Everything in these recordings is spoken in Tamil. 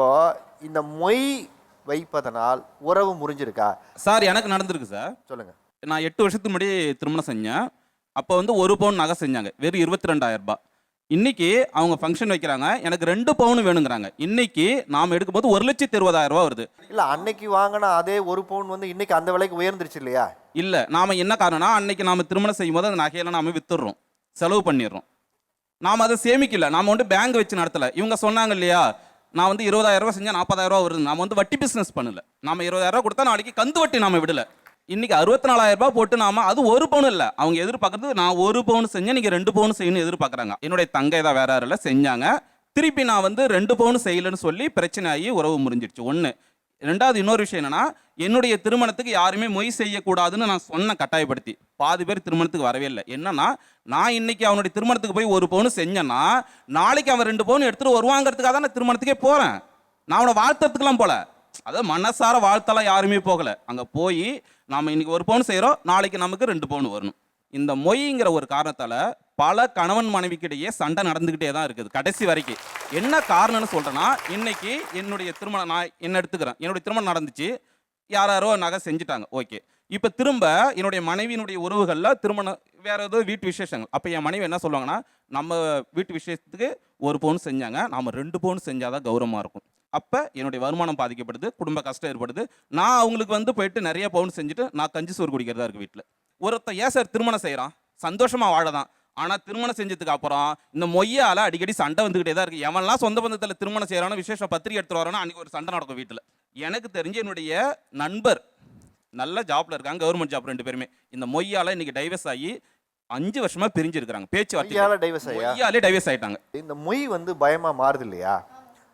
இப்போ இந்த மொய் வைப்பதனால் உறவு முறிஞ்சிருக்கா? சார் எனக்கு நடந்திருக்கு சார். சொல்லுங்க. நான் எட்டு வருஷத்துக்கு முன்னாடி திருமணம் செஞ்சேன். அப்போ வந்து ஒரு பவுன் நகை செஞ்சாங்க. வெறும் இருபத்தி ரெண்டாயிரம் ரூபாய். இன்னைக்கு அவங்க ஃபங்க்ஷன் வைக்கிறாங்க. எனக்கு ரெண்டு பவுன் வேணுங்கிறாங்க. இன்னைக்கு நாம் எடுக்கும்போது ஒரு லட்சத்தி இருபதாயிரம் ரூபாய் வருது. இல்ல அன்னைக்கு வாங்கின அதே ஒரு பவுன் வந்து இன்னைக்கு அந்த விலைக்கு உயர்ந்துருச்சு இல்லையா? இல்லை நாம என்ன காரணம்னா அன்னைக்கு நாம திருமணம் செய்யும்போது அந்த நகையெல்லாம் நாம வித்துடுறோம். செலவு பண்ணிடுறோம். நாம் அதை சேமிக்கல. நாம வந்து பேங்க் வச்சு நடத்தல. இவங்க சொன்னாங்க இல்லையா நான் வந்து இருபதாயிரம் ரூபாய் நாற்பதாயிரரூவா நாற்பதாயிரம் ரூபாய் வருது. நாம வந்து வட்டி பிஸ்னஸ் பண்ணல. நம்ம இருபதாயிரம் ரூபா கொடுத்தா நாளைக்கு கந்து வட்டி நாம விடல. இன்னைக்கு அறுபத்தி நாலாயிரம் ரூபாய் போட்டு நாம அது ஒரு பவுன் இல்லை. அவங்க எதிர்பார்க்கறது நான் ஒரு பவுன் செஞ்சேன் நீங்கள் ரெண்டு பவுன் செய்யணும்னு எதிர்பார்க்குறாங்க. என்னுடைய தங்கை தான் வேற யாரும் செஞ்சாங்க. திருப்பி நான் வந்து ரெண்டு பவுன் செய்யலைன்னு சொல்லி பிரச்சனை ஆகி உறவு முறிஞ்சிடுச்சு. ஒன்று ரெண்டாவது இன்னொரு விஷயம் என்னன்னா என்னுடைய திருமணத்துக்கு யாருமே மொய் செய்யக்கூடாதுன்னு நான் சொன்ன கட்டாயப்படுத்தி. பாதி பேர் திருமணத்துக்கு வரவே இல்லை. என்னன்னா நான் இன்னைக்கு அவனுடைய திருமணத்துக்கு போய் ஒரு பவுன் செஞ்சேன்னா நாளைக்கு அவன் ரெண்டு பவுன் எடுத்துட்டு வருவாங்கிறதுக்காக தான் நான் திருமணத்துக்கே போறேன். நான் அவனை வாழ்த்துறதுக்கெல்லாம் போல. அதாவது மனசார வாழ்த்தெல்லாம் யாருமே போகல. அங்க போய் நாம இன்னைக்கு ஒரு பவுன் செய்கிறோம் நாளைக்கு நமக்கு ரெண்டு பவுன் வரணும். இந்த மொய்ங்கிற ஒரு காரணத்தால பல கணவன் மனைவிக்கிடையே சண்டை நடந்துக்கிட்டே தான் இருக்குது கடைசி வரைக்கும் என்ன காரணம்னு சொல்கிறேன்னா இன்னைக்கு என்னுடைய திருமணம் நான் என்ன எடுத்துக்கிறேன் என்னுடைய திருமணம் நடந்துச்சு யார் யாரோ நகை செஞ்சுட்டாங்க ஓகே. இப்போ திரும்ப என்னுடைய மனைவியினுடைய உறவுகளில் திருமணம் வேற ஏதோ வீட்டு விசேஷங்கள். அப்போ என் மனைவி என்ன சொல்லுவாங்கன்னா நம்ம வீட்டு விசேஷத்துக்கு ஒரு பவுன் செஞ்சாங்க நாம ரெண்டு பவுன் செஞ்சாதான் கௌரவமாக இருக்கும். அப்போ என்னுடைய வருமானம் பாதிக்கப்படுது குடும்ப கஷ்டம் ஏற்படுது. நான் அவங்களுக்கு வந்து போயிட்டு நிறைய பவுன் செஞ்சுட்டு நான் கஞ்சி சோறு குடிக்கிறதா இருக்கு வீட்டில் ஒருத்தன் ஏன் சார் திருமணம் செய்கிறான் சந்தோஷமாக வாழதான். ஆனால் திருமணம் செஞ்சதுக்கு அப்புறம் இந்த மொய்யால அடிக்கடி சண்டை வந்துகிட்டே தான் இருக்கு. எவன்லாம் சொந்த பந்தத்தில் திருமணம் செய்கிறானோ விசேஷம் பத்திரிகை எடுத்துட்டு வரானோ அன்னைக்கு ஒரு சண்டை நடக்கும் வீட்டில். எனக்கு தெரிஞ்ச என்னுடைய நண்பர் நல்ல ஜாப்ல இருக்காங்க கவர்மெண்ட் ஜாப் ரெண்டு பேருமே. இந்த மொய்யால இன்னைக்கு டைவர்ஸ் ஆகி அஞ்சு வருஷமா பிரிஞ்சு இருக்கிறாங்க பேச்சுவார்த்தை மொய்யால டைவர்ஸ் ஆயா? மொய்யாலே டைவர்ஸ் ஆயிட்டாங்க. இந்த மொய் வந்து பயமா மாறுது இல்லையா?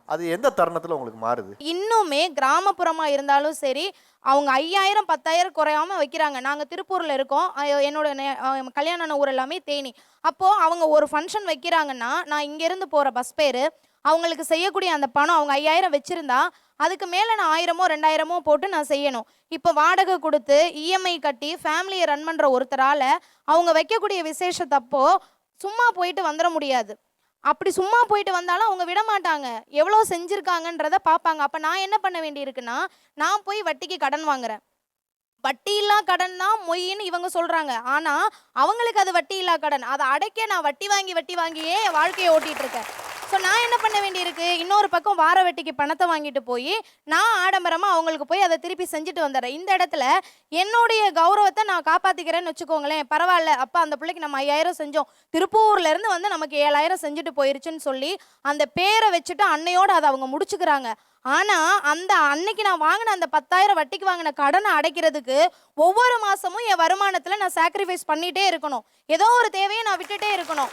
அது எந்த தருணத்தில் உங்களுக்கு மாறுது? இன்னுமே கிராமப்புறமாக இருந்தாலும் சரி அவங்க ஐயாயிரம் பத்தாயிரம் குறையாம வைக்கிறாங்க. நாங்கள் திருப்பூரில் இருக்கோம். அஹ் என்னோட நே- அஹ் கல்யாண ஊர் எல்லாமே தேனி. அப்போது அவங்க ஒரு ஃபங்க்ஷன் வைக்கிறாங்கன்னா நான் இங்கேருந்து போகிற பஸ் பேர் அவங்களுக்கு செய்யக்கூடிய அந்த பணம் அவங்க ஐயாயிரம் வச்சுருந்தா அதுக்கு மேலே நான் ஆயிரமோ ரெண்டாயிரமோ போட்டு நான் செய்யணும். இப்போ வாடகை கொடுத்து இஎம்ஐ கட்டி ஃபேமிலியை ரன் பண்ணுற ஒருத்தரால அவங்க வைக்கக்கூடிய விசேஷத்தப்போ சும்மா போயிட்டு வந்துட முடியாது. அப்படி சும்மா போயிட்டு வந்தாலும் அவங்க விட மாட்டாங்க எவ்வளோ செஞ்சுருக்காங்கன்றத பார்ப்பாங்க. அப்போ நான் என்ன பண்ண வேண்டியிருக்குன்னா நான் போய் வட்டிக்கு கடன் வாங்குறேன். வட்டி இல்லா கடன் தான் மொய்ன்னு இவங்க சொல்கிறாங்க ஆனால் அவங்களுக்கு அது வட்டி இல்லா கடன். அதை அடைக்க நான் வட்டி வாங்கி வட்டி வாங்கியே வாழ்க்கையை ஓட்டிகிட்டு இருக்கேன். ஸோ நான் என்ன பண்ண வேண்டியிருக்கு? இன்னொரு பக்கம் வார வட்டிக்கு பணத்தை வாங்கிட்டு போய் நான் ஆடம்பரமாக அவங்களுக்கு போய் அதை திருப்பி செஞ்சுட்டு வந்துடுறேன். இந்த இடத்துல என்னுடைய கௌரவத்தை நான் காப்பாற்றிக்கிறேன்னு வச்சுக்கோங்களேன். பரவாயில்ல அப்போ அந்த பிள்ளைக்கு நம்ம ஐயாயிரம் செஞ்சோம். திருப்பூர்லேருந்து வந்து நமக்கு ஏழாயிரம் செஞ்சுட்டு போயிருச்சுன்னு சொல்லி அந்த பேரை வச்சுட்டு அன்னையோடு அதை அவங்க முடிச்சுக்கிறாங்க. ஆனால் அந்த அன்னைக்கு நான் வாங்கின அந்த பத்தாயிரம் வட்டிக்கு வாங்கின கடனை அடைக்கிறதுக்கு ஒவ்வொரு மாதமும் என் வருமானத்தில் நான் சாக்ரிஃபைஸ் பண்ணிகிட்டே இருக்கணும். ஏதோ ஒரு தேவையை நான் விட்டுட்டே இருக்கணும்.